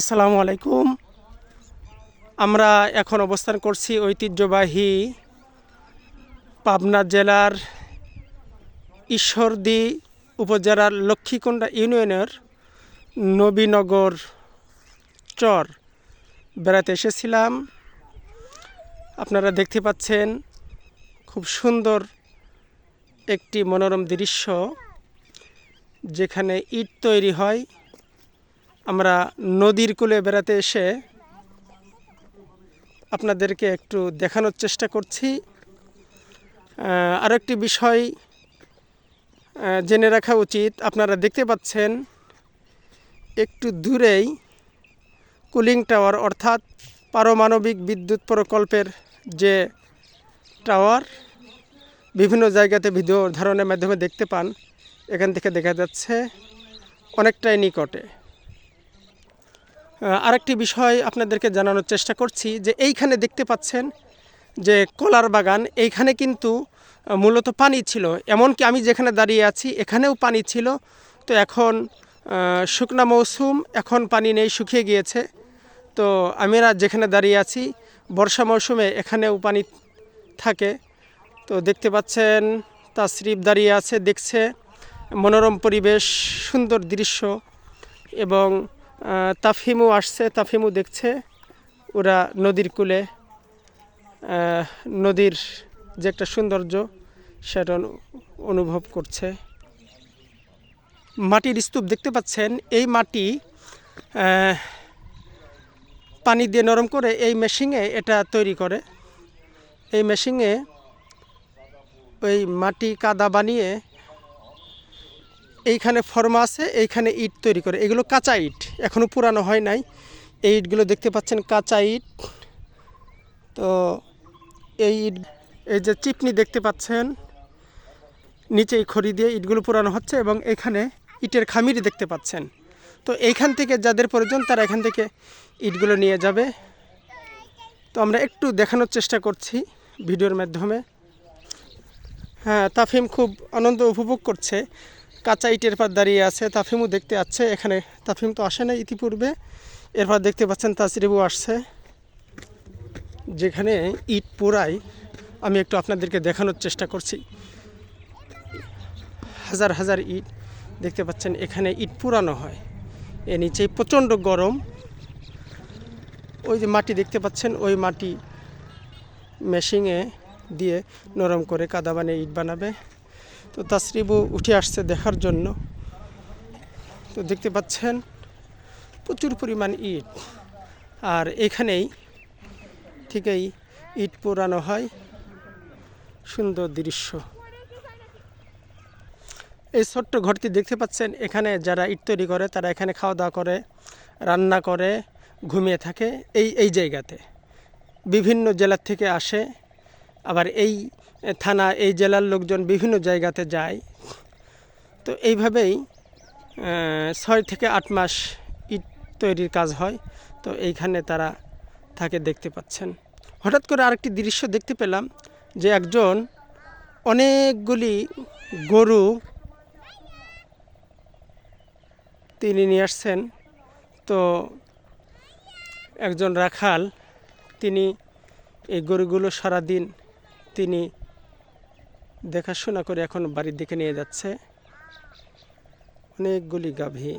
আসসালামু আলাইকুম। আমরা এখন অবস্থান করছি ঐতিহ্যবাহী পাবনা জেলার ঈশ্বরদী উপজেলার লক্ষ্মীকুণ্ডা ইউনিয়নের নবীনগর চর বেড়াতে এসেছিলাম। আপনারা দেখতে পাচ্ছেন খুব সুন্দর একটি মনোরম দৃশ্য, যেখানে ইট তৈরি হয়। আমরা নদীর কূলে বেড়াতে এসে আপনাদেরকে একটু দেখানোর চেষ্টা করছি। আহ, আরেকটি বিষয় জেনে রাখা উচিত। আপনারা দেখতে পাচ্ছেন একটু দূরেই কুলিং টাওয়ার অর্থাৎ পারমাণবিক বিদ্যুৎ প্রকল্পের যে টাওয়ার বিভিন্ন জায়গাতে ভিডিও ধারণের মাধ্যমে দেখতে পান। এখান থেকে দেখা যাচ্ছে অনেকটাই নিকটে। আরেকটি বিষয় আপনাদেরকে জানানোর চেষ্টা করছি যে এইখানে দেখতে পাচ্ছেন যে কলার বাগান, এইখানে কিন্তু মূলত পানি ছিল। এমনকি আমি যেখানে দাঁড়িয়ে আছি, এখানেও পানি ছিল। তো এখন শুকনা মৌসুম, এখন পানি নেই, শুকিয়ে গিয়েছে। তো আমরা যেখানে দাঁড়িয়ে আছি, বর্ষা মৌসুমে এখানেও পানি থাকে। তো দেখতে পাচ্ছেন তা তাসরিফ দাঁড়িয়ে আছে, দেখছে। মনোরম পরিবেশ, সুন্দর দৃশ্য এবং আহ, তাফহিমও আসছে তাফহিমও দেখছে। ওরা নদীর কূলে নদীর যে একটা সৌন্দর্য সেটা অনুভব করছে। মাটির স্তূপ দেখতে পাচ্ছেন এই মাটি পানি দিয়ে নরম করে এই মেশিনে এটা তৈরি করে। এই মেশিনে ওই মাটি কাদা বানিয়ে এইখানে ফর্মা আছে, এইখানে ইট তৈরি করে। এগুলো কাঁচা ইট এখনও পুরানো হয় নাই। এই ইটগুলো দেখতে পাচ্ছেন, কাঁচা ইট। তো এই ইট, এই যে চিপনি দেখতে পাচ্ছেন নিচে এই খড়ি দিয়ে ইটগুলো পুরানো হচ্ছে এবং এখানে ইটের খামির দেখতে পাচ্ছেন। তো এইখান থেকে যাদের প্রয়োজন, তারা এখান থেকে ইটগুলো নিয়ে যাবে। তো আমরা একটু দেখানোর চেষ্টা করছি ভিডিওর মাধ্যমে। হ্যাঁ তাফিম খুব আনন্দ উপভোগ করছে। কাঁচা ইটের পর দাঁড়িয়ে আছে, তাফিমও দেখতে আছে, এখানে তাফিম তো আসে না ইতিপূর্বে। এরপর দেখতে পাচ্ছেন তাসরিবও আসছে। যেখানে ইট পোড়াই আমি একটু আপনাদেরকে দেখানোর চেষ্টা করছি। হাজার হাজার ইট দেখতে পাচ্ছেন, এখানে ইট পুরানো হয়। এ নিচে প্রচণ্ড গরম। ওই যে মাটি দেখতে পাচ্ছেন, ওই মাটি মেশিনে দিয়ে নরম করে কাদা বানিয়ে ইট বানাবে। তো তাসরিবু উঠে আসছে দেখার জন্য। তো দেখতে পাচ্ছেন, প্রচুর পরিমাণ ইট। আর এখানেই থেকেই ইট পোড়ানো হয়। সুন্দর দৃশ্য। এই ছোট্ট ঘরটি দেখতে পাচ্ছেন, এখানে যারা ইট তৈরি করে, তারা এখানে খাওয়া দাওয়া করে, রান্না করে, ঘুমিয়ে থাকে। এই এই জায়গাতে। বিভিন্ন জেলার থেকে আসে। আবার এই থানা, এই জেলার লোকজন বিভিন্ন জায়গাতে যায়। তো এইভাবেই ছয় থেকে আট মাস ইট তৈরির কাজ হয়। তো এইখানে তারা থাকে দেখতে পাচ্ছেন। হঠাৎ করে আরেকটি দৃশ্য দেখতে পেলাম যে একজন অনেকগুলি গরু তিনি নিয়ে আসছেন। তো একজন রাখাল, তিনি এই গরুগুলো সারাদিন তিনি দেখাশোনা করে এখন বাড়ির দিকে নিয়ে যাচ্ছে। অনেকগুলি গাভী।